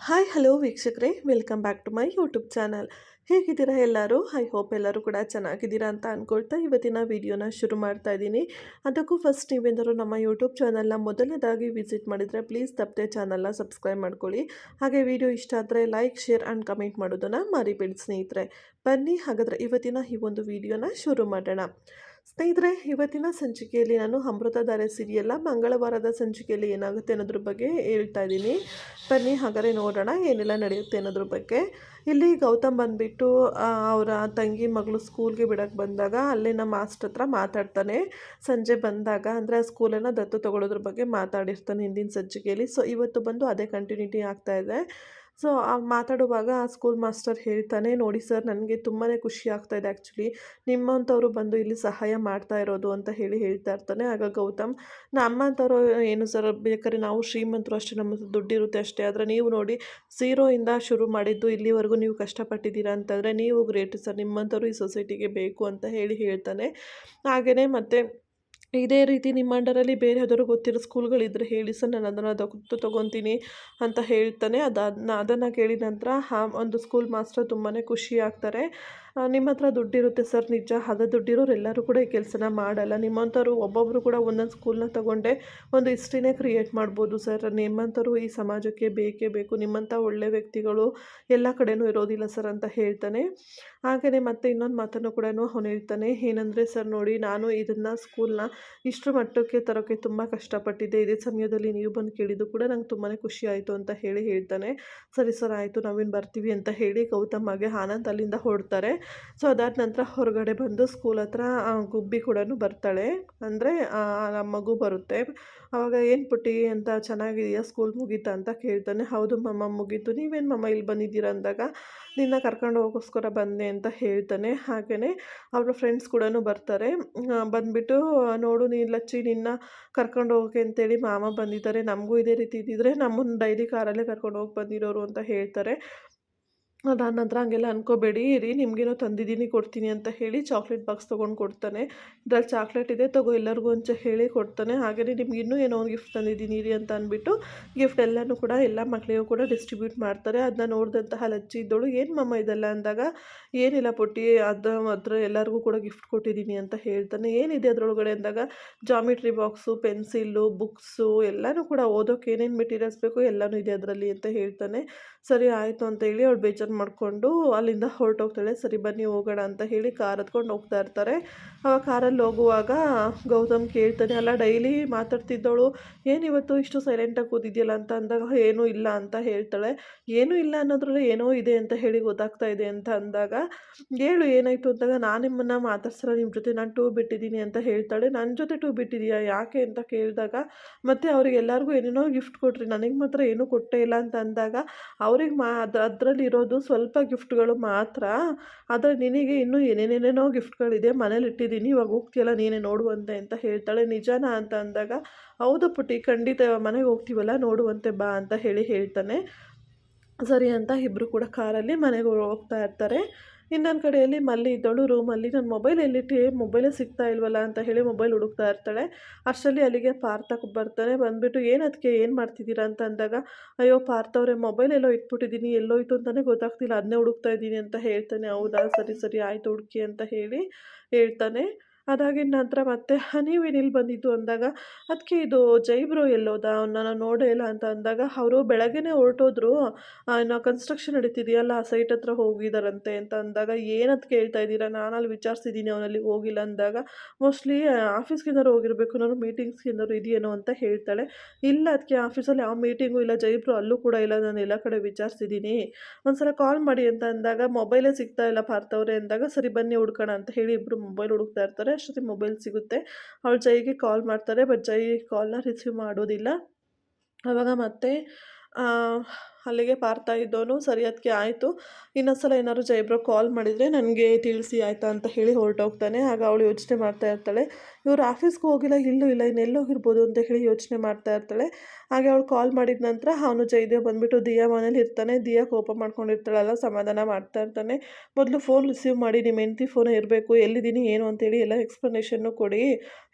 Hi hello ವೀಕ್ಷಕರೇ. Welcome back to my YouTube channel ಹೇಗಿದ್ದೀರಾ ಎಲ್ಲರೂ? ಐ ಹೋಪ್ ಎಲ್ಲರೂ ಕೂಡ ಚೆನ್ನಾಗಿದ್ದೀರಾ ಅಂತ ಅಂದ್ಕೊಳ್ತಾ ಇವತ್ತಿನ ವಿಡಿಯೋನ ಶುರು ಮಾಡ್ತಾ ಇದ್ದೀನಿ. ಅದಕ್ಕೂ ಫಸ್ಟ್ ನೀವೇನಾದರೂ ನಮ್ಮ ಯೂಟ್ಯೂಬ್ ಚಾನಲ್ನ ಮೊದಲನೇದಾಗಿ ವಿಸಿಟ್ ಮಾಡಿದರೆ ಪ್ಲೀಸ್ ತಪ್ಪದೆ ಚಾನಲ್ನ ಸಬ್ಸ್ಕ್ರೈಬ್ ಮಾಡ್ಕೊಳ್ಳಿ. ಹಾಗೆ ವಿಡಿಯೋ ಇಷ್ಟ ಆದರೆ ಲೈಕ್ ಶೇರ್ ಆ್ಯಂಡ್ ಕಮೆಂಟ್ ಮಾಡೋದನ್ನು ಮರಿಬೇಡಿ ಸ್ನೇಹಿತರೆ. ಬನ್ನಿ ಹಾಗಾದರೆ ಇವತ್ತಿನ ಈ ಒಂದು ವಿಡಿಯೋನ ಶುರು ಮಾಡೋಣ. ಸ್ನೇಹಿತರೆ, ಇವತ್ತಿನ ಸಂಚಿಕೆಯಲ್ಲಿ ನಾನು ಅಮೃತಧಾರೆ ಸೀರಿಯಲ್ಲ ಮಂಗಳವಾರದ ಸಂಚಿಕೆಯಲ್ಲಿ ಏನಾಗುತ್ತೆ ಅನ್ನೋದ್ರ ಬಗ್ಗೆ ಹೇಳ್ತಾ ಇದ್ದೀನಿ. ಬನ್ನಿ, ಹಾಗಾದರೆ ನೋಡೋಣ ಏನೆಲ್ಲ ನಡೆಯುತ್ತೆ ಅನ್ನೋದ್ರ ಬಗ್ಗೆ. ಇಲ್ಲಿ ಗೌತಮ್ ಬಂದುಬಿಟ್ಟು ಅವರ ತಂಗಿ ಮಗಳು ಸ್ಕೂಲ್ಗೆ ಬಿಡೋಕ್ಕೆ ಬಂದಾಗ ಅಲ್ಲಿನ ಮಾಸ್ಟರ್ ಹತ್ರ ಮಾತಾಡ್ತಾನೆ. ಸಂಜೆ ಬಂದಾಗ ಅಂದರೆ ಆ ಸ್ಕೂಲನ್ನು ದತ್ತು ತಗೊಳ್ಳೋದ್ರ ಬಗ್ಗೆ ಮಾತಾಡಿರ್ತಾನೆ ಹಿಂದಿನ ಸಂಚಿಕೆಯಲ್ಲಿ. ಸೊ, ಇವತ್ತು ಬಂದು ಅದೇ ಕಂಟಿನ್ಯೂಟಿ ಆಗ್ತಾಯಿದೆ ಸೊ ಮಾತಾಡುವಾಗ ಆ ಸ್ಕೂಲ್ ಮಾಸ್ಟರ್ ಹೇಳ್ತಾನೆ, ನೋಡಿ ಸರ್ ನನಗೆ ತುಂಬಾ ಖುಷಿ ಆಗ್ತಾ ಇದೆ ಆ್ಯಕ್ಚುಲಿ ನಿಮ್ಮಂಥವ್ರು ಬಂದು ಇಲ್ಲಿ ಸಹಾಯ ಮಾಡ್ತಾ ಇರೋದು ಅಂತ ಹೇಳಿ ಹೇಳ್ತಾ ಇರ್ತಾನೆ. ಆಗ ಗೌತಮ್ ನಮ್ಮಂಥವ್ರು ಏನು ಸರ್ ಬೇಕಾದ್ರೆ ನಾವು ಶ್ರೀಮಂತರು ಅಷ್ಟೇ ನಮ್ಮ ದುಡ್ಡಿರುತ್ತೆ ಅಷ್ಟೇ. ಆದರೆ ನೀವು ನೋಡಿ ಝೀರೋಯಿಂದ ಶುರು ಮಾಡಿದ್ದು ಇಲ್ಲಿವರೆಗೂ ನೀವು ಕಷ್ಟಪಟ್ಟಿದ್ದೀರಾ ಅಂತಂದರೆ, ನೀವು ಗ್ರೇಟ್ ಸರ್ ನಿಮ್ಮಂಥವ್ರು ಈ ಸೊಸೈಟಿಗೆ ಬೇಕು ಅಂತ ಹೇಳಿ ಹೇಳ್ತಾನೆ. ಹಾಗೆಯೇ ಮತ್ತು ಇದೇ ರೀತಿ ನಿಮ್ಮ ಅಂಡರಲ್ಲಿ ಬೇರೆ ಯಾವ್ದಾದ್ರು ಗೊತ್ತಿರೋ ಸ್ಕೂಲ್ಗಳಿದ್ದರೆ ಹೇಳಿ ಸರ್, ನಾನು ಅದನ್ನು ದತ್ತು ತೊಗೊತೀನಿ ಅಂತ ಹೇಳ್ತಾನೆ. ಅದಾದ ಅದನ್ನು ಕೇಳಿದ ನಂತರ ಆ ಒಂದು ಸ್ಕೂಲ್ ಮಾಸ್ಟರ್ ತುಂಬಾ ಖುಷಿ ಆಗ್ತಾರೆ. ನಿಮ್ಮ ಹತ್ರ ದುಡ್ಡಿರುತ್ತೆ ಸರ್, ನಿಜ. ಅದೇ ದುಡ್ಡಿರೋರು ಎಲ್ಲರೂ ಕೂಡ ಈ ಕೆಲಸನ ಮಾಡಲ್ಲ. ನಿಮ್ಮಂಥವ್ರು ಒಬ್ಬೊಬ್ಬರು ಕೂಡ ಒಂದೊಂದು ಸ್ಕೂಲ್ನ ತಗೊಂಡೆ ಒಂದು ಹಿಸ್ಟ್ರಿನೇ ಕ್ರಿಯೇಟ್ ಮಾಡ್ಬೋದು ಸರ್. ನಿಮ್ಮಂಥವ್ರು ಈ ಸಮಾಜಕ್ಕೆ ಬೇಕೇ ಬೇಕು. ನಿಮ್ಮಂಥ ಒಳ್ಳೆ ವ್ಯಕ್ತಿಗಳು ಎಲ್ಲ ಕಡೆನೂ ಇರೋದಿಲ್ಲ ಸರ್ ಅಂತ ಹೇಳ್ತಾನೆ. ಹಾಗೆಯೇ ಮತ್ತೆ ಇನ್ನೊಂದು ಮಾತನ್ನು ಕೂಡ ಅವನು ಹೇಳ್ತಾನೆ. ಏನಂದರೆ ಸರ್, ನೋಡಿ, ನಾನು ಇದನ್ನು ಸ್ಕೂಲ್ನ ಇಷ್ಟರ ಮಟ್ಟಕ್ಕೆ ತರೋಕ್ಕೆ ತುಂಬ ಕಷ್ಟಪಟ್ಟಿದ್ದೆ. ಇದೇ ಸಮಯದಲ್ಲಿ ನೀವು ಬಂದು ಕೇಳಿದ್ದು ಕೂಡ ನಂಗೆ ತುಂಬಾ ಖುಷಿ ಆಯಿತು ಅಂತ ಹೇಳಿ ಹೇಳ್ತಾನೆ. ಸರಿ ಸರ್, ಆಯಿತು. ನಾವೇನು ಬರ್ತೀವಿ ಅಂತ ಹೇಳಿ ಗೌತಮ್ಮಗೆ ಆನಂದ್ ಅಲ್ಲಿಂದ ಹೊರಡ್ತಾರೆ. ಸೊ ಅದಾದ ನಂತರ ಹೊರಗಡೆ ಬಂದು ಸ್ಕೂಲ್ ಹತ್ರ ಗುಬ್ಬಿ ಕೂಡ ಬರ್ತಾಳೆ. ಅಂದರೆ ನಮ್ಮ ಮಗು ಬರುತ್ತೆ. ಆವಾಗ ಏನು ಪುಟ್ಟಿ ಅಂತ ಚೆನ್ನಾಗಿದೆಯಾ ಸ್ಕೂಲ್ ಮುಗೀತಾ ಅಂತ ಕೇಳ್ತಾನೆ. ಹೌದು ಮಮ್ಮ ಮುಗೀತು. ನೀವೇನು ಮಮ್ಮ ಇಲ್ಲಿ ಬಂದಿದ್ದೀರಾ ಅಂದಾಗ, ನಿನ್ನ ಕರ್ಕೊಂಡು ಹೋಗೋಸ್ಕರ ಬಂದೆ ಅಂತ ಹೇಳ್ತಾನೆ. ಹಾಗೆಯೇ ಅವರ ಫ್ರೆಂಡ್ಸ್ ಕೂಡ ಬರ್ತಾರೆ. ಬಂದುಬಿಟ್ಟು, ನೋಡು ನೀನು ಲಚ್ಚಿ, ನಿನ್ನ ಕರ್ಕೊಂಡು ಹೋಗೋಕೆ ಅಂತೇಳಿ ಮಾಮ ಬಂದಿದ್ದಾರೆ. ನಮಗೂ ಇದೇ ರೀತಿ ಇದ್ದಿದ್ರೆ ನಮ್ಮನ್ನು ಡೈಲಿ ಕಾರಲ್ಲೇ ಕರ್ಕೊಂಡು ಹೋಗಿ ಬಂದಿರೋರು ಅಂತ ಹೇಳ್ತಾರೆ. ಅದಾದ ನಂತರ ಹಂಗೆಲ್ಲ ಅನ್ಕೋಬೇಡಿ. ಇರಿ, ನಿಮಗೇನೋ ತಂದಿದ್ದೀನಿ, ಕೊಡ್ತೀನಿ ಅಂತ ಹೇಳಿ ಚಾಕ್ಲೇಟ್ ಬಾಕ್ಸ್ ತೊಗೊಂಡು ಕೊಡ್ತಾನೆ. ಇದ್ರಲ್ಲಿ ಚಾಕ್ಲೇಟ್ ಇದೆ, ತಗೋ, ಎಲ್ಲರಿಗೂ ಅಂತ ಹೇಳಿ ಕೊಡ್ತಾನೆ. ಹಾಗೆಯೇ ನಿಮ್ಗೆ ಇನ್ನೂ ಏನೋ ಒಂದು ಗಿಫ್ಟ್ ತಂದಿದ್ದೀನಿ, ಇರಿ ಅಂತ ಅಂದ್ಬಿಟ್ಟು ಗಿಫ್ಟ್ ಎಲ್ಲನೂ ಕೂಡ ಎಲ್ಲ ಮಕ್ಕಳಿಗೂ ಕೂಡ ಡಿಸ್ಟ್ರಿಬ್ಯೂಟ್ ಮಾಡ್ತಾರೆ. ಅದನ್ನ ನೋಡಿದಂತಹ ಲಜ್ಜಿ ಇದ್ದೋಳು, ಏನು ಮಮ್ಮ ಇದೆಲ್ಲ? ಅಂದಾಗ, ಏನಿಲ್ಲ ಪುಟ್ಟಿ ಅದು ಅದ್ರ ಎಲ್ಲರಿಗೂ ಕೂಡ ಗಿಫ್ಟ್ ಕೊಟ್ಟಿದ್ದೀನಿ ಅಂತ ಹೇಳ್ತಾನೆ. ಏನಿದೆ ಅದರೊಳಗಡೆ ಅಂದಾಗ ಜಾಮಿಟ್ರಿ ಬಾಕ್ಸು ಪೆನ್ಸಿಲ್ಲು ಬುಕ್ಸು ಎಲ್ಲನೂ ಕೂಡ ಓದೋಕೆ ಏನೇನು ಮೆಟೀರಿಯಲ್ಸ್ ಬೇಕು ಎಲ್ಲನೂ ಇದೆ ಅದರಲ್ಲಿ ಅಂತ ಹೇಳ್ತಾನೆ. ಸರಿ, ಆಯಿತು ಅಂತ ಹೇಳಿ ಅವಳು ಬೇಜಾರು ಮಾಡಿಕೊಂಡು ಅಲ್ಲಿಂದ ಹೊರಟೋಗ್ತಾಳೆ. ಸರಿ ಬನ್ನಿ, ಹೋಗೋಣ ಅಂತ ಹೇಳಿ ಕಾರ್ ಹತ್ಕೊಂಡು ಹೋಗ್ತಾ ಇರ್ತಾರೆ. ಆವಾಗ ಕಾರಲ್ಲಿ ಹೋಗುವಾಗ ಗೌತಮ್ ಕೇಳ್ತಾನೆ, ಅಲ್ಲ, ಡೈಲಿ ಮಾತಾಡ್ತಿದ್ದವಳು, ಏನು ಇವತ್ತು ಇಷ್ಟು ಸೈಲೆಂಟಾಗಿ ಕೂತಿದ್ಯಲ್ಲ ಅಂತ ಅಂದಾಗ, ಏನೂ ಇಲ್ಲ ಅಂತ ಹೇಳ್ತಾಳೆ. ಏನೂ ಇಲ್ಲ ಅನ್ನೋದ್ರಲ್ಲಿ ಏನೋ ಇದೆ ಅಂತ ಹೇಳಿ ಗೊತ್ತಾಗ್ತಾ ಇದೆ ಅಂತ ಅಂದಾಗ, ಹೇಳು, ಏನಾಯಿತು? ಅಂದಾಗ, ನಾನು ನಿಮ್ಮನ್ನು ಮಾತಾಡ್ಸಲ್ಲ ನಿಮ್ಮ ಜೊತೆ ನಾನು ಟೂ ಬಿಟ್ಟಿದ್ದೀನಿ ಅಂತ ಹೇಳ್ತಾಳೆ. ನನ್ನ ಜೊತೆ ಟೂ ಬಿಟ್ಟಿದೀಯಾ ಯಾಕೆ? ಅಂತ ಕೇಳಿದಾಗ, ಮತ್ತು ಅವ್ರಿಗೆ ಎಲ್ಲರಿಗೂ ಏನೇನೋ ಗಿಫ್ಟ್ ಕೊಟ್ರಿ, ನನಗೆ ಮಾತ್ರ ಏನೂ ಕೊಟ್ಟೇ ಇಲ್ಲ ಅಂತ ಅಂದಾಗ, ಅವ್ರಿಗೆ ಮಾ ಅದು ಅದರಲ್ಲಿ ಇರೋದು ಸ್ವಲ್ಪ ಗಿಫ್ಟ್ಗಳು ಮಾತ್ರ, ಆದರೆ ನಿನಗೆ ಇನ್ನೂ ಏನೇನೇನೇನೋ ಗಿಫ್ಟ್ಗಳಿದೆ, ಮನೇಲಿ ಇಟ್ಟಿದ್ದೀನಿ, ಇವಾಗ ಹೋಗ್ತೀಯಲ್ಲ, ನೀನೇ ನೋಡುವಂತೆ ಅಂತ ಹೇಳ್ತಾಳೆ. ನಿಜಾನ ಅಂತ ಅಂದಾಗ, ಹೌದು ಪುಟ್ಟಿ, ಖಂಡಿತ ಮನೆಗೆ ಹೋಗ್ತೀವಲ್ಲ, ನೋಡುವಂತೆ ಬಾ ಅಂತ ಹೇಳಿ ಹೇಳ್ತಾನೆ. ಸರಿ ಅಂತ ಇಬ್ಬರು ಕೂಡ ಕಾರಲ್ಲಿ ಮನೆಗೆ ಹೋಗ್ತಾ ಇರ್ತಾರೆ. ಇನ್ನೊಂದು ಕಡೆಯಲ್ಲಿ ಮಲ್ಲಿ ಇದ್ದಳು ರೂಮಲ್ಲಿ ನನ್ನ ಮೊಬೈಲ್ ಎಲ್ಲಿಟ್ಟು? ಮೊಬೈಲೇ ಸಿಗ್ತಾ ಇಲ್ವಲ್ಲ? ಅಂತ ಹೇಳಿ ಮೊಬೈಲ್ ಹುಡುಕ್ತಾ ಇರ್ತಾಳೆ. ಅಷ್ಟರಲ್ಲಿ ಅಲ್ಲಿಗೆ ಪಾರ್ಥ ಬರ್ತಾನೆ. ಬಂದುಬಿಟ್ಟು, ಏನು ಅದಕ್ಕೆ ಏನು ಮಾಡ್ತಿದ್ದೀರಾ? ಅಂತ ಅಂದಾಗ, ಅಯ್ಯೋ ಪಾರ್ಥವ್ರೆ ಮೊಬೈಲ್ ಎಲ್ಲೋ ಇಟ್ಬಿಟ್ಟಿದ್ದೀನಿ. ಎಲ್ಲೋಯ್ತು ಅಂತಲೇ ಗೊತ್ತಾಗ್ತಿಲ್ಲ. ಅದನ್ನೇ ಹುಡುಕ್ತಾ ಇದ್ದೀನಿ ಅಂತ ಹೇಳ್ತಾನೆ. ಹೌದಾ? ಸರಿ ಸರಿ, ಆಯಿತು ಹುಡುಕಿ ಅಂತ ಹೇಳಿ ಹೇಳ್ತಾನೆ. ಅದಾಗಿನ ನಂತರ ಮತ್ತೆ ನೀವೇನು ಇಲ್ಲಿ ಬಂದಿದ್ದು ಅಂದಾಗ ಅದಕ್ಕೆ ಇದು ಜೈಬ್ರೋ ಎಲ್ಲೋದ? ನಾನು ನೋಡೇ ಇಲ್ಲ ಅಂತ ಅಂದಾಗ, ಅವರು ಬೆಳಗ್ಗೆನೇ ಹೊರಟೋದ್ರು ನಾ ಕನ್ಸ್ಟ್ರಕ್ಷನ್ ನಡೀತಿದೆಯಲ್ಲ, ಆ ಸೈಟ್ ಹತ್ರ ಹೋಗಿದ್ದಾರಂತೆ ಅಂತ ಅಂದಾಗ, ಏನಂತ ಕೇಳ್ತಾ ಇದ್ದೀರಾ? ಅಲ್ಲಿ ವಿಚಾರಿಸಿದ್ದೀನಿ ಅವನಲ್ಲಿ ಹೋಗಿಲ್ಲ ಅಂದಾಗ ಮೋಸ್ಟ್ಲಿ ಆಫೀಸ್ಗೆ ಹೋಗಿರಬೇಕು ನಾನು ಏನಾದ್ರು ಇದೆಯೇನೋ ಅಂತ ಹೇಳ್ತಾಳೆ. ಇಲ್ಲ ಅದಕ್ಕೆ ಆಫೀಸಲ್ಲಿ ಯಾವ ಮೀಟಿಂಗು ಇಲ್ಲ, ಜೈಬ್ರು ಅಲ್ಲೂ ಕೂಡ ಇಲ್ಲ, ನಾನು ಎಲ್ಲ ಕಡೆ ವಿಚಾರಿಸಿದ್ದೀನಿ ಒಂದ್ಸಲ ಕಾಲ್ ಮಾಡಿ ಅಂತ ಅಂದಾಗ ಮೊಬೈಲೇ ಸಿಗ್ತಾ ಇಲ್ಲ ಪಾರ್ಥವ್ರೆ ಅಂದಾಗ, ಸರಿ ಬನ್ನಿ ಹುಡ್ಕೋಣ ಅಂತ ಹೇಳಿ ಇಬ್ಬರು ಮೊಬೈಲ್ ಹುಡುಕ್ತಾ ಇರ್ತಾರೆ. ಅಷ್ಟೊತ್ತಿಗೆ ಮೊಬೈಲ್ ಸಿಗುತ್ತೆ. ಅವಳು ಜೈಗೆ ಕಾಲ್ ಮಾಡ್ತಾರೆ ಬಟ್ ಜೈ ಕಾಲ್ನ ರಿಸೀವ್ ಮಾಡೋದಿಲ್ಲ. ಆವಾಗ ಮತ್ತೆ ಅಲ್ಲಿಗೆ ಪಾರ್ತಾ ಇದ್ದವನು, ಸರಿ ಅದಕ್ಕೆ ಆಯಿತು. ಇನ್ನೊಂದು ಸಲ ಏನಾದ್ರು ಜೈಬ್ರೋ ಕಾಲ್ ಮಾಡಿದರೆ ನನಗೆ ತಿಳಿಸಿ ಆಯಿತಾ ಅಂತ ಹೇಳಿ ಹೊರಟೋಗ್ತಾನೆ. ಆಗ ಅವಳು ಯೋಚನೆ ಮಾಡ್ತಾ ಇರ್ತಾಳೆ. ಇವರು ಆಫೀಸ್ಗೆ ಹೋಗಿಲ್ಲ, ಇಲ್ಲೂ ಇಲ್ಲ ಇನ್ನೆಲ್ಲೋಗಿರ್ಬೋದು ಅಂತ ಹೇಳಿ ಯೋಚನೆ ಮಾಡ್ತಾ ಇರ್ತಾಳೆ. ಹಾಗೆ ಅವಳು ಕಾಲ್ ಮಾಡಿದ ನಂತರ ಅವನು ಜಯದೇವ್ ಬಂದುಬಿಟ್ಟು ದಿಯಾ ಮನೇಲಿ ಇರ್ತಾನೆ. ದಿಯಾ ಕೋಪ ಮಾಡ್ಕೊಂಡಿರ್ತಾಳಲ್ಲ ಸಮಾಧಾನ ಮಾಡ್ತಾ ಇರ್ತಾನೆ. ಮೊದಲು ಫೋನ್ ರಿಸೀವ್ ಮಾಡಿ, ನಿಮ್ಮ ಹೆಂಡತಿ ಫೋನ್ ಇರಬೇಕು, ಎಲ್ಲಿದ್ದೀನಿ, ಏನು ಅಂತೇಳಿ ಎಲ್ಲ ಎಕ್ಸ್ಪ್ಲನೇಷನ್ನು ಕೊಡಿ.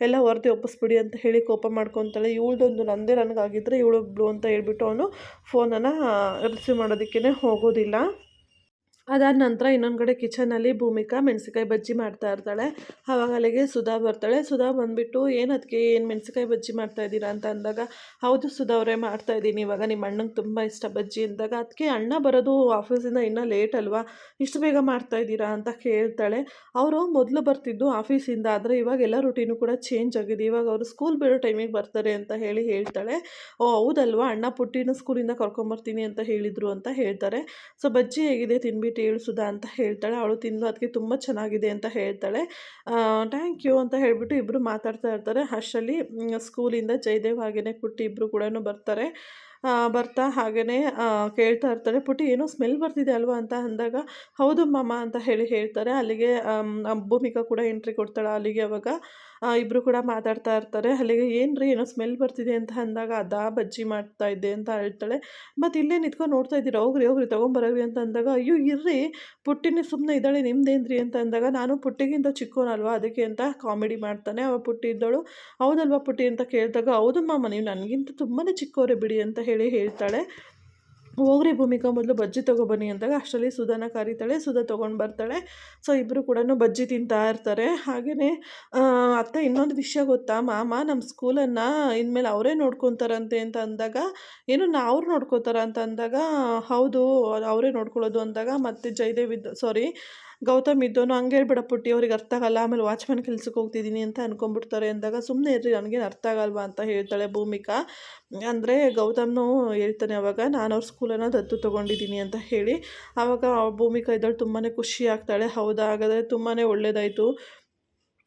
ಎಲ್ಲ ವರದಿ ಒಪ್ಪಿಸ್ಬಿಡಿ ಅಂತ ಹೇಳಿ ಕೋಪ ಮಾಡ್ಕೊತಾಳೆ. ಇವಳದೊಂದು ನಂದೇ ನನಗಾಗಿದ್ದರೆ ಇವಳೊಬ್ಳು ಅಂತ ಹೇಳ್ಬಿಟ್ಟು ಅವನು ಫೋನನ್ನು ರಿಸೀವ್ ಮಾಡೋದಕ್ಕೇ ಹೋಗೋದಿಲ್ಲ. ಅದಾದ ನಂತರ ಇನ್ನೊಂದು ಕಡೆ ಕಿಚನಲ್ಲಿ ಭೂಮಿಕಾ ಮೆಣಸಿನ್ಕಾಯಿ ಬಜ್ಜಿ ಮಾಡ್ತಾ ಇರ್ತಾಳೆ. ಆವಾಗ ಅಲ್ಲಿಗೆ ಸುಧಾ ಬರ್ತಾಳೆ. ಸುಧಾ ಬಂದುಬಿಟ್ಟು, ಏನು ಅದಕ್ಕೆ ಏನು ಮೆಣಸಿನ್ಕಾಯಿ ಬಜ್ಜಿ ಮಾಡ್ತಾ ಇದ್ದೀರಾ? ಅಂತ ಅಂದಾಗ, ಹೌದು ಸುಧಾ ಅವರೇ, ಮಾಡ್ತಾ ಇದ್ದೀನಿ. ಇವಾಗ ನಿಮ್ಮ ಅಣ್ಣಂಗೆ ತುಂಬ ಇಷ್ಟ ಬಜ್ಜಿ. ಅಂದಾಗ ಅದಕ್ಕೆ ಅಣ್ಣ ಬರೋದು ಆಫೀಸಿಂದ ಇನ್ನೂ ಲೇಟ್ ಅಲ್ವಾ? ಇಷ್ಟು ಬೇಗ ಮಾಡ್ತಾ ಇದ್ದೀರಾ? ಅಂತ ಕೇಳ್ತಾಳೆ. ಅವರು ಮೊದಲು ಬರ್ತಿದ್ದು ಆಫೀಸಿಂದ, ಆದರೆ ಇವಾಗ ಎಲ್ಲ ರುಟೀನು ಕೂಡ ಚೇಂಜ್ ಆಗಿದೆ. ಇವಾಗ ಅವರು ಸ್ಕೂಲ್ ಬಿಡೋ ಟೈಮಿಗೆ ಬರ್ತಾರೆ ಅಂತ ಹೇಳಿ ಹೇಳ್ತಾಳೆ. ಓ, ಹೌದಲ್ವಾ? ಅಣ್ಣ ಪುಟ್ಟಿನ ಸ್ಕೂಲಿಂದ ಕರ್ಕೊಂಬರ್ತೀನಿ ಅಂತ ಹೇಳಿದರು ಅಂತ ಹೇಳ್ತಾರೆ. ಸೊ ಬಜ್ಜಿ ಹೇಗಿದೆ? ತಿನ್ಬಿಟ್ಟು ಸುಧಾ ಅಂತ ಹೇಳ್ತಾಳೆ. ಅವಳು ತಿಂದು ಅದಕ್ಕೆ ತುಂಬ ಚೆನ್ನಾಗಿದೆ ಅಂತ ಹೇಳ್ತಾಳೆ. ಥ್ಯಾಂಕ್ ಯು ಅಂತ ಹೇಳಿಬಿಟ್ಟು ಇಬ್ಬರು ಮಾತಾಡ್ತಾ ಇರ್ತಾರೆ. ಅಷ್ಟರಲ್ಲಿ ಸ್ಕೂಲಿಂದ ಜಯದೇವ್ ಹಾಗೆಯೇ ಪುಟ್ಟಿ ಇಬ್ಬರು ಕೂಡ ಬರ್ತಾರೆ. ಬರ್ತಾ ಹಾಗೆಯೇ ಕೇಳ್ತಾ ಇರ್ತಾರೆ. ಪುಟ್ಟಿ, ಏನೋ ಸ್ಮೆಲ್ ಬರ್ತಿದೆ ಅಲ್ವಾ? ಅಂತ ಅಂದಾಗ, ಹೌದು ಮಾಮ ಅಂತ ಹೇಳಿ ಹೇಳ್ತಾರೆ. ಅಲ್ಲಿಗೆ ಭೂಮಿಕಾ ಕೂಡ ಎಂಟ್ರಿ ಕೊಡ್ತಾಳೆ ಅಲ್ಲಿಗೆ ಅವಾಗ. ಇಬ್ಬರು ಕೂಡ ಮಾತಾಡ್ತಾ ಇರ್ತಾರೆ. ಅಲ್ಲಿಗೆ ಏನು ರೀ ಏನೋ ಸ್ಮೆಲ್ ಬರ್ತಿದೆ? ಅಂತ ಅಂದಾಗ, ಅದಾ, ಬಜ್ಜಿ ಮಾಡ್ತಾ ಇದ್ದೆ ಅಂತ ಹೇಳ್ತಾಳೆ. ಮತ್ತು ಇಲ್ಲೇ ನಿಂತ್ಕೊಂಡು ನೋಡ್ತಾ ಇದ್ದೀರಾ? ಹೋಗ್ರಿ ಹೋಗ್ರಿ, ತೊಗೊಂಬರೋಗ್ರಿ ಅಂತ ಅಂದಾಗ, ಅಯ್ಯೋ, ಇರ್ರಿ, ಪುಟ್ಟಿನೇ ಸುಮ್ಮನೆ ಇದ್ದಾಳೆ, ನಿಮ್ದೇನ್ರಿ? ಅಂತ ಅಂದಾಗ, ನಾನು ಪುಟ್ಟಿಗಿಂತ ಚಿಕ್ಕೋನಲ್ವಾ, ಅದಕ್ಕೆ ಅಂತ ಕಾಮಿಡಿ ಮಾಡ್ತಾನೆ. ಅವ ಪುಟ್ಟಿ ಇದ್ದಳು. ಹೌದಲ್ವಾ ಪುಟ್ಟಿ? ಅಂತ ಕೇಳಿದಾಗ, ಹೌದು ಮಾಮ, ನೀವು ನನಗಿಂತ ತುಂಬಾ ಚಿಕ್ಕೋರೆ ಬಿಡಿ ಅಂತ ಹೇಳಿ ಹೇಳ್ತಾಳೆ. ಹೋಗ್ರಿ ಭೂಮಿಕಾ, ಮೊದಲು ಬಜ್ಜಿ ತೊಗೊಬನ್ನಿ ಅಂದಾಗ ಅಷ್ಟರಲ್ಲಿ ಸುಧಾನ ಕರೀತಾಳೆ, ಸುಧಾ ತೊಗೊಂಡು ಬರ್ತಾಳೆ. ಸೊ ಇಬ್ಬರು ಕೂಡ ಬಜ್ಜಿ ತಿಂತಾ ಇರ್ತಾರೆ. ಹಾಗೆಯೇ ಅತ್ತೆ ಇನ್ನೊಂದು ವಿಷಯ ಗೊತ್ತಾ? ಮಾಮ ನಮ್ಮ ಸ್ಕೂಲನ್ನು ಇನ್ಮೇಲೆ ಅವರೇ ನೋಡ್ಕೊತಾರಂತೆ ಅಂತ ಅಂದಾಗ, ಏನು ನಾ ಅವ್ರು ನೋಡ್ಕೋತಾರ ಅಂತ ಅಂದಾಗ, ಹೌದು, ಅವರೇ ನೋಡ್ಕೊಳ್ಳೋದು ಅಂದಾಗ ಮತ್ತೆ ಜಯದೇವ್ ಇದ್ದ ಸಾರಿ ಗೌತಮ್ ಇದ್ದೋನು ಹಂಗೆ ಹೇಳ್ಬೇಡ ಪುಟ್ಟಿ, ಅವ್ರಿಗೆ ಅರ್ಥ ಆಗಲ್ಲ, ಆಮೇಲೆ ವಾಚ್ಮನ್ ಕೆಲ್ಸಕ್ಕೆ ಹೋಗ್ತಿದ್ದೀನಿ ಅಂತ ಅನ್ಕೊಂಡ್ಬಿಡ್ತಾರೆ ಅಂದಾಗ ಸುಮ್ಮನೆ ಇರ್ರಿ, ನನಗೇನು ಅರ್ಥ ಆಗಲ್ವಾ ಅಂತ ಹೇಳ್ತಾಳೆ ಭೂಮಿಕಾ. ಅಂದರೆ ಗೌತಮ್ನು ಹೇಳ್ತಾನೆ ಅವಾಗ, ನಾನು ಅವ್ರ ಸ್ಕೂಲನ್ನು ದತ್ತು ತೊಗೊಂಡಿದ್ದೀನಿ ಅಂತ ಹೇಳಿ. ಆವಾಗ ಭೂಮಿಕಾ ಇದ್ದಳು ತುಂಬಾ ಖುಷಿ ಆಗ್ತಾಳೆ. ಹೌದಾ? ಹಾಗಾದರೆ ತುಂಬಾ ಒಳ್ಳೆಯದಾಯಿತು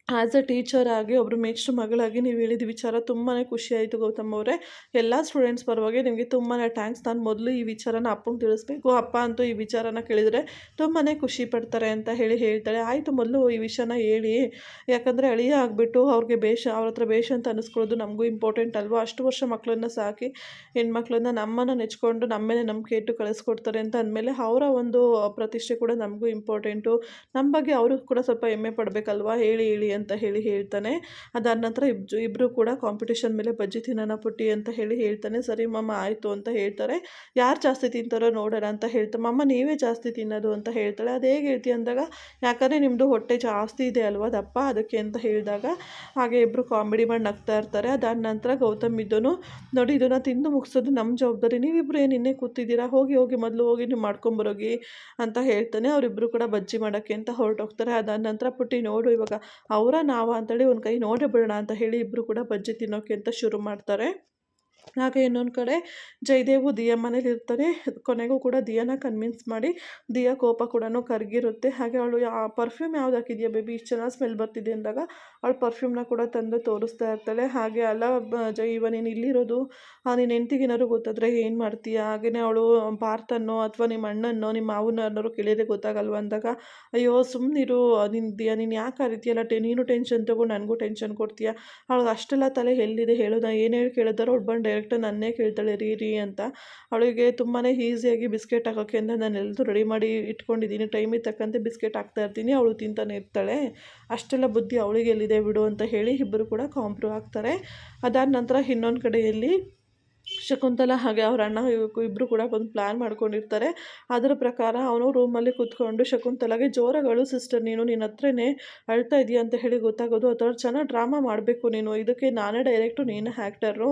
ಆ್ಯಸ್ ಟೀಚರ್ ಆಗಿ ಒಬ್ಬರು ಮೇಷ್ಟ್ರ ಮಗಳಾಗಿ ನೀವು ಹೇಳಿದ ವಿಚಾರ ತುಂಬಾ ಖುಷಿ ಆಯಿತು ಗೌತಮ್ ಅವರೇ. ಎಲ್ಲ ಸ್ಟೂಡೆಂಟ್ಸ್ ಪರವಾಗಿ ನಿಮಗೆ ತುಂಬಾ ಥ್ಯಾಂಕ್ಸ್ ನಾನು ಮೊದಲು ಈ ವಿಚಾರನ ಅಪ್ಪಂಗೆ ತಿಳಿಸ್ಬೇಕು. ಅಪ್ಪ ಅಂತೂ ಈ ವಿಚಾರನ ಕೇಳಿದರೆ ತುಂಬಾ ಖುಷಿ ಪಡ್ತಾರೆ ಅಂತ ಹೇಳಿ ಹೇಳ್ತಾಳೆ. ಆಯಿತು ಮೊದಲು ಈ ವಿಷಯನ ಹೇಳಿ. ಯಾಕಂದರೆ ಅಳಿಯ ಆಗಿಬಿಟ್ಟು ಅವ್ರಿಗೆ ಬೇಷ, ಅವ್ರ ಹತ್ರ ಬೇಷ ಅಂತ ಅನಿಸ್ಕೊಳ್ಳೋದು ನಮಗೂ ಇಂಪಾರ್ಟೆಂಟ್ ಅಲ್ವಾ? ಅಷ್ಟು ವರ್ಷ ಮಕ್ಕಳನ್ನ ಸಾಕಿ, ಹೆಣ್ಮಕ್ಳನ್ನ ನಮ್ಮನ್ನು ನೆಚ್ಕೊಂಡು ನಮ್ಮ ಮೇಲೆ ನಂಬಿಕೆ ಇಟ್ಟು ಕಳಿಸ್ಕೊಡ್ತಾರೆ ಅಂತ ಅಂದಮೇಲೆ ಅವರ ಒಂದು ಪ್ರತಿಷ್ಠೆ ಕೂಡ ನಮಗೂ ಇಂಪಾರ್ಟೆಂಟು ನಮ್ಮ ಬಗ್ಗೆ ಅವರು ಕೂಡ ಸ್ವಲ್ಪ ಹೆಮ್ಮೆ ಪಡಬೇಕಲ್ವಾ? ಹೇಳಿ ಹೇಳಿ ಅಂತ ಹೇಳಿ ಹೇಳ್ತಾನೆ. ಅದಾದ ನಂತರ ಇಬ್ಜು ಇಬ್ಬರು ಕೂಡ ಕಾಂಪಿಟೇಷನ್ ಮೇಲೆ ಬಜ್ಜಿ ತಿನ್ನೋಣ ಪುಟ್ಟಿ ಅಂತ ಹೇಳಿ ಹೇಳ್ತಾನೆ. ಸರಿ ಮಮ್ಮ ಆಯಿತು ಅಂತ ಹೇಳ್ತಾರೆ. ಯಾರು ಜಾಸ್ತಿ ತಿಂತಾರೋ ನೋಡೋಣ ಅಂತ ಹೇಳ್ತಾ ಮಮ್ಮ ನೀವೇ ಜಾಸ್ತಿ ತಿನ್ನೋದು ಅಂತ ಹೇಳ್ತಾಳೆ. ಅದು ಹೇಗೆ ಹೇಳ್ತಿ ಅಂದಾಗ, ಯಾಕಂದರೆ ನಿಮ್ಮದು ಹೊಟ್ಟೆ ಜಾಸ್ತಿ ಇದೆ ಅಲ್ವಾ ದಪ್ಪ, ಅದಕ್ಕೆ ಅಂತ ಹೇಳಿದಾಗ, ಹಾಗೆ ಇಬ್ಬರು ಕಾಮಿಡಿ ಮಾಡಿ ನಗ್ತಾ ಇರ್ತಾರೆ. ಅದಾದ ನಂತರ ಗೌತಮ್ ಇದ್ದನು, ನೋಡಿ, ಇದನ್ನು ತಿಂದು ಮುಗಿಸೋದು ನಮ್ಮ ಜವಾಬ್ದಾರಿ. ನೀವಿಬ್ಬರು ಏನು ಇನ್ನೇ ಕೂತಿದ್ದೀರಾ? ಹೋಗಿ ಹೋಗಿ, ಮೊದಲು ಹೋಗಿ ನೀವು ಮಾಡ್ಕೊಂಬರೋಗಿ ಅಂತ ಹೇಳ್ತಾನೆ. ಅವರಿಬ್ಬರು ಕೂಡ ಬಜ್ಜಿ ಮಾಡೋಕ್ಕೆ ಅಂತ ಹೊರಟೋಗ್ತಾರೆ. ಅದಾದ ನಂತರ ಪುಟ್ಟಿ, ನೋಡು ಇವಾಗ ಅವರ ನಾವ ಅಂತೇಳಿ ಒಂದು ಕೈ ನೋಡೇ ಬಿಡೋಣ ಅಂತ ಹೇಳಿ ಇಬ್ಬರು ಕೂಡ ಬಜ್ಜಿ ತಿನ್ನೋಕೆ ಅಂತ ಶುರು ಮಾಡ್ತಾರೆ. ಹಾಗೆ ಇನ್ನೊಂದು ಕಡೆ ಜಯದೇವು ದಿಯಾ ಮನೇಲಿ ಇರ್ತಾನೆ. ಕೊನೆಗೂ ಕೂಡ ದಿಯಾನ ಕನ್ವಿನ್ಸ್ ಮಾಡಿ ದಿಯಾ ಕೋಪ ಕೂಡ ಕರಗಿರುತ್ತೆ. ಹಾಗೆ ಅವಳು ಆ ಪರ್ಫ್ಯೂಮ್ ಯಾವ್ದು ಹಾಕಿದೆಯಾ ಬೇಬಿ ಇಷ್ಟು ಚೆನ್ನಾಗಿ ಸ್ಮೆಲ್ ಬರ್ತಿದೆ ಅಂದಾಗ ಅವಳು ಪರ್ಫ್ಯೂಮ್ನ ಕೂಡ ತಂದು ತೋರಿಸ್ತಾ ಇರ್ತಾಳೆ. ಹಾಗೆ ಅಲ್ಲ ಜೈ ಇವ ನೀನು ಇಲ್ಲಿರೋದು ನಿನ್ನ ಹೆಂಡ್ತಿಗೇನಾದ್ರು ಗೊತ್ತಾದರೆ ಏನು ಮಾಡ್ತೀಯ? ಹಾಗೆಯೇ ಅವಳು ಪಾರ್ಥನೋ ಅಥವಾ ನಿಮ್ಮ ಅಣ್ಣನೋ ನಿಮ್ಮ ಮಾವನನ್ನಾರು ಕೇಳಿದ್ರೆ ಗೊತ್ತಾಗಲ್ವ ಅಂದಾಗ, ಅಯ್ಯೋ ಸುಮ್ಮನಿರು ದಿಯಾ ನೀನು ಯಾಕೆ ಆ ರೀತಿಯೆಲ್ಲ ಟೆ, ನೀನು ಟೆನ್ಷನ್ ತಗೊಂಡು ನನಗೂ ಟೆನ್ಷನ್ ಕೊಡ್ತೀಯ? ಅವಳಿಗೆ ಅಷ್ಟೆಲ್ಲ ತಲೆ ಎಲ್ಲಿದೆ ಹೇಳು ನಾ ಏನು ಹೇಳಿ ಕೇಳಿದಾರೋ ಅವ್ಳು ಬಂದು ಡೈರೆಕ್ಟ್ ನನ್ನೇ ಕೇಳ್ತಾಳೆ, ರೀ ರೀ ಅಂತ. ಅವಳಿಗೆ ತುಂಬಾ ಈಸಿಯಾಗಿ ಬಿಸ್ಕೆಟ್ ಹಾಕೋಕ್ಕೆ ಅಂತ ನಾನು ಎಲ್ಲದೂ ರೆಡಿ ಮಾಡಿ ಇಟ್ಕೊಂಡಿದ್ದೀನಿ. ಟೈಮಿಗೆ ತಕ್ಕಂತೆ ಬಿಸ್ಕೆಟ್ ಹಾಕ್ತಾ ಇರ್ತೀನಿ, ಅವಳು ತಿಂತಾನೆ ಇರ್ತಾಳೆ. ಅಷ್ಟೆಲ್ಲ ಬುದ್ಧಿ ಅವಳಿಗೆ ಎಲ್ಲಿದೆ ಬಿಡು ಅಂತ ಹೇಳಿ ಇಬ್ಬರು ಕೂಡ ಕಾಂಪ್ರೂ ಆಗ್ತಾರೆ. ಅದಾದ ನಂತರ ಇನ್ನೊಂದು ಕಡೆಯಲ್ಲಿ ಶಕುಂತಲ ಹಾಗೆ ಅವ್ರ ಅಣ್ಣ ಇಬ್ಬರು ಕೂಡ ಒಂದು ಪ್ಲ್ಯಾನ್ ಮಾಡ್ಕೊಂಡಿರ್ತಾರೆ. ಅದರ ಪ್ರಕಾರ ಅವನು ರೂಮಲ್ಲಿ ಕೂತ್ಕೊಂಡು ಶಕುಂತಲಾಗೆ, ಜೋರಗಳು ಸಿಸ್ಟರ್ ನೀನು ನಿನ್ನ ಹತ್ರನೇ ಅಳ್ತಾ ಇದೆಯಾ ಅಂತ ಹೇಳಿ ಗೊತ್ತಾಗೋದು. ಅಥವಾ ಚೆನ್ನಾಗಿ ಡ್ರಾಮಾ ಮಾಡಬೇಕು ನೀನು. ಇದಕ್ಕೆ ನಾನೇ ಡೈರೆಕ್ಟು ನೀನು ಆ್ಯಕ್ಟರು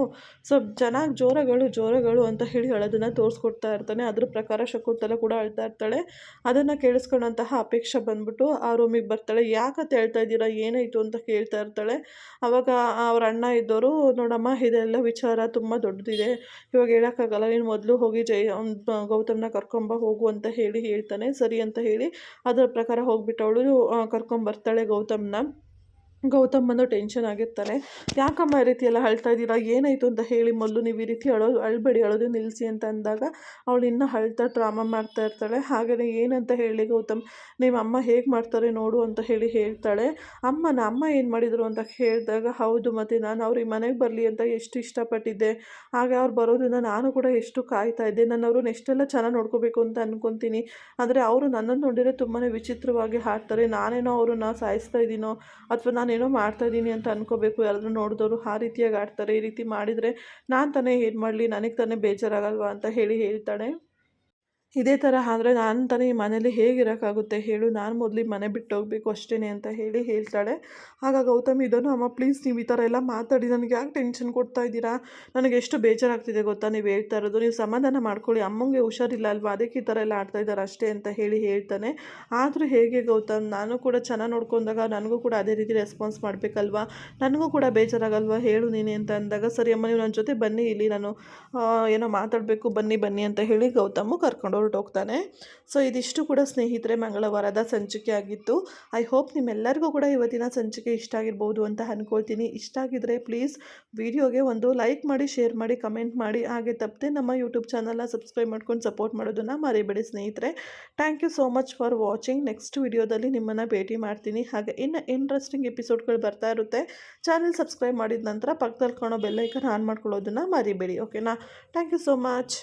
ಸೊ ಚೆನ್ನಾಗಿ ಜೋರಗಳು ಜೋರಗಳು ಅಂತ ಹೇಳಿ ಹೇಳೋದನ್ನು ತೋರಿಸ್ಕೊಡ್ತಾ ಇರ್ತಾನೆ. ಅದ್ರ ಪ್ರಕಾರ ಶಕುಂತಲ ಕೂಡ ಅಳ್ತಾ ಇರ್ತಾಳೆ. ಅದನ್ನು ಕೇಳಿಸ್ಕೊಂಡಂತಹ ಅಪೇಕ್ಷೆ ಬಂದ್ಬಿಟ್ಟು ಆ ರೂಮಿಗೆ ಬರ್ತಾಳೆ. ಯಾಕಂತ ಹೇಳ್ತಾ ಇದ್ದೀರಾ? ಏನಾಯಿತು? ಅಂತ ಕೇಳ್ತಾ ಇರ್ತಾಳೆ. ಅವಾಗ ಅವ್ರ ಅಣ್ಣ ಇದ್ದವರು ನೋಡಮ್ಮ, ಇದೆಲ್ಲ ವಿಚಾರ ತುಂಬ ದೊಡ್ಡದಿದೆ. ಇವಾಗ ಹೇಳೋಕ್ಕಾಗಲ್ಲ, ನೀನು ಮೊದಲು ಹೋಗಿ ಜೈ, ಅವ್ನ್ ಬ ಗೌತಮ್ನ ಕರ್ಕೊಂಬ ಹೋಗು ಅಂತ ಹೇಳಿ ಹೇಳ್ತಾನೆ, ಸರಿ ಅಂತ ಹೇಳಿ ಅದರ ಪ್ರಕಾರ ಹೋಗ್ಬಿಟ್ಟು ಅವಳು ಕರ್ಕೊಂಬರ್ತಾಳೆ ಗೌತಮ್ನ. ಗೌತಮ್ ಬಂದು ಟೆನ್ಷನ್ ಆಗಿರ್ತಾನೆ ಯಾಕಮ್ಮ ಈ ರೀತಿ ಎಲ್ಲ ಅಳ್ತಾ ಇದ್ದೀರಾ? ಏನಾಯಿತು ಅಂತ ಹೇಳಿ ಮೊದಲು ನೀವು ಈ ರೀತಿ ಅಳೋ, ಅಳಬೇಡಿ, ಅಳೋದು ನಿಲ್ಲಿಸಿ ಅಂತ ಅಂದಾಗ ಅವಳು ಇನ್ನೂ ಅಳ್ತಾ ಡ್ರಾಮಾ ಮಾಡ್ತಾ ಇರ್ತಾಳೆ. ಹಾಗೆಯೇ ಏನಂತ ಹೇಳಿ ಗೌತಮ್ ನಿಮ್ಮ ಅಮ್ಮ ಹೇಗೆ ಮಾಡ್ತಾರೆ ನೋಡು ಅಂತ ಹೇಳಿ ಹೇಳ್ತಾಳೆ. ಅಮ್ಮನ ಅಮ್ಮ ಏನು ಮಾಡಿದರು ಅಂತ ಹೇಳಿದಾಗ ಹೌದು ಮತ್ತು ನಾನು ಅವ್ರಿಗೆ ಮನೆಗೆ ಬರಲಿ ಅಂತ ಎಷ್ಟು ಇಷ್ಟಪಟ್ಟಿದ್ದೆ. ಹಾಗೆ ಅವ್ರು ಬರೋದ್ರಿಂದ ನಾನು ಕೂಡ ಎಷ್ಟು ಕಾಯ್ತಾ ಇದ್ದೆ. ನಾನು ಅವರು ನೆಕ್ಸ್ಟೆಲ್ಲ ಚೆನ್ನಾಗಿ ನೋಡ್ಕೋಬೇಕು ಅಂತ ಅಂದ್ಕೊತೀನಿ ಆದರೆ ಅವರು ನನ್ನನ್ನು ನೋಡಿದರೆ ತುಂಬಾ ವಿಚಿತ್ರವಾಗಿ ಹಾಡ್ತಾರೆ. ನಾನೇನೋ ಅವ್ರನ್ನ ಸಾಯಿಸ್ತಾ ಇದ್ದೀನೋ ಅಥವಾ ನಾನೇನೋ ಮಾಡ್ತಾ ಇದ್ದೀನಿ ಅಂತ ಅನ್ಕೋಬೇಕು. ಯಾರಾದರೂ ನೋಡಿದವರು ಆ ರೀತಿಯಾಗಿ ಆಡ್ತಾರೆ, ಈ ರೀತಿ ಮಾಡಿದರೆ ನಾನು ತಾನೇ ಏನು ಮಾಡಲಿ, ನನಗೆ ತಾನೇ ಬೇಜಾರಾಗಲ್ವಾ ಅಂತ ಹೇಳಿ ಹೇಳ್ತಾಳೆ. ಇದೇ ಥರ ಆದರೆ ನಾನು ತಾನೇ ಈ ಮನೇಲಿ ಹೇಗಿರೋಕ್ಕಾಗುತ್ತೆ ಹೇಳು. ನಾನು ಮೊದಲು ಮನೆ ಬಿಟ್ಟು ಹೋಗಬೇಕು ಅಷ್ಟೇ ಅಂತ ಹೇಳಿ ಹೇಳ್ತಾಳೆ. ಆಗ ಗೌತಮ್ ಇದನ್ನು, ಅಮ್ಮ ಪ್ಲೀಸ್ ನೀವು ಈ ಥರ ಎಲ್ಲ ಮಾತಾಡಿ. ನನಗೆ ಯಾಕೆ ಟೆನ್ಷನ್ ಕೊಡ್ತಾ ಇದ್ದೀರಾ? ನನಗೆ ಎಷ್ಟು ಬೇಜಾರಾಗ್ತಿದೆ ಗೊತ್ತಾ ನೀವು ಹೇಳ್ತಾ ಇರೋದು. ನೀವು ಸಮಾಧಾನ ಮಾಡ್ಕೊಳ್ಳಿ. ಅಮ್ಮಂಗೆ ಹುಷಾರಿಲ್ಲ ಅಲ್ವಾ? ಅದಕ್ಕೆ ಈ ಥರ ಎಲ್ಲ ಆಡ್ತಾ ಇದ್ದಾರೆ ಅಷ್ಟೇ ಅಂತ ಹೇಳಿ ಹೇಳ್ತಾನೆ. ಆದರೂ ಹೇಗೆ ಗೌತಮ್? ನಾನು ಕೂಡ ಚೆನ್ನಾಗಿ ನೋಡ್ಕೊಂಡಾಗ ನನಗೂ ಕೂಡ ಅದೇ ರೀತಿ ರೆಸ್ಪಾನ್ಸ್ ಮಾಡಬೇಕಲ್ವಾ? ನನಗೂ ಕೂಡ ಬೇಜಾರಾಗಲ್ವಾ? ಹೇಳು ನೀನೆ ಅಂತ ಅಂದಾಗ, ಸರಿ ಅಮ್ಮ, ನೀವು ನನ್ನ ಜೊತೆ ಬನ್ನಿ ಇಲ್ಲಿ. ನಾನು ಏನೋ ಮಾತಾಡಬೇಕು. ಬನ್ನಿ ಬನ್ನಿ ಅಂತ ಹೇಳಿ ಗೌತಮು ಕರ್ಕೊಂಡು ಹೊರಟೋಗ್ತಾನೆ. ಸೊ ಇದಿಷ್ಟು ಕೂಡ ಸ್ನೇಹಿತರೆ, ಮಂಗಳವಾರದ ಸಂಚಿಕೆ ಆಗಿತ್ತು. ಐ ಹೋಪ್ ನಿಮ್ಮೆಲ್ಲರಿಗೂ ಕೂಡ ಇವತ್ತಿನ ಸಂಚಿಕೆ ಇಷ್ಟ ಆಗಿರ್ಬೋದು ಅಂತ ಅಂದ್ಕೊಳ್ತೀನಿ ಇಷ್ಟ ಆಗಿದ್ರೆ ಪ್ಲೀಸ್ ವಿಡಿಯೋಗೆ ಒಂದು ಲೈಕ್ ಮಾಡಿ ಶೇರ್ ಮಾಡಿ ಕಮೆಂಟ್ ಮಾಡಿ. ಹಾಗೆ ತಪ್ಪದೆ ನಮ್ಮ ಯೂಟ್ಯೂಬ್ ಚಾನಲ್ನ ಸಬ್ಸ್ಕ್ರೈಬ್ ಮಾಡ್ಕೊಂಡು ಸಪೋರ್ಟ್ ಮಾಡೋದನ್ನು ಮರಿಬೇಡಿ ಸ್ನೇಹಿತರೆ. Thank you so much for watching next ವಿಡಿಯೋದಲ್ಲಿ ನಿಮ್ಮನ್ನು ಭೇಟಿ ಮಾಡ್ತೀನಿ. ಹಾಗೆ ಇನ್ನು ಇಂಟ್ರೆಸ್ಟಿಂಗ್ ಎಪಿಸೋಡ್ಗಳು ಬರ್ತಾ ಇರುತ್ತೆ. ಚಾನಲ್ ಸಬ್ಸ್ಕ್ರೈಬ್ ಮಾಡಿದ ನಂತರ ಪಕ್ಕದಲ್ಲಿ ಕಾಣೋ ಬೆಲ್ಲೈಕನ್ ಆನ್ ಮಾಡ್ಕೊಳ್ಳೋದನ್ನು ಮರಿಬೇಡಿ ಓಕೆನಾ ಥ್ಯಾಂಕ್ ಯು ಸೋ ಮಚ್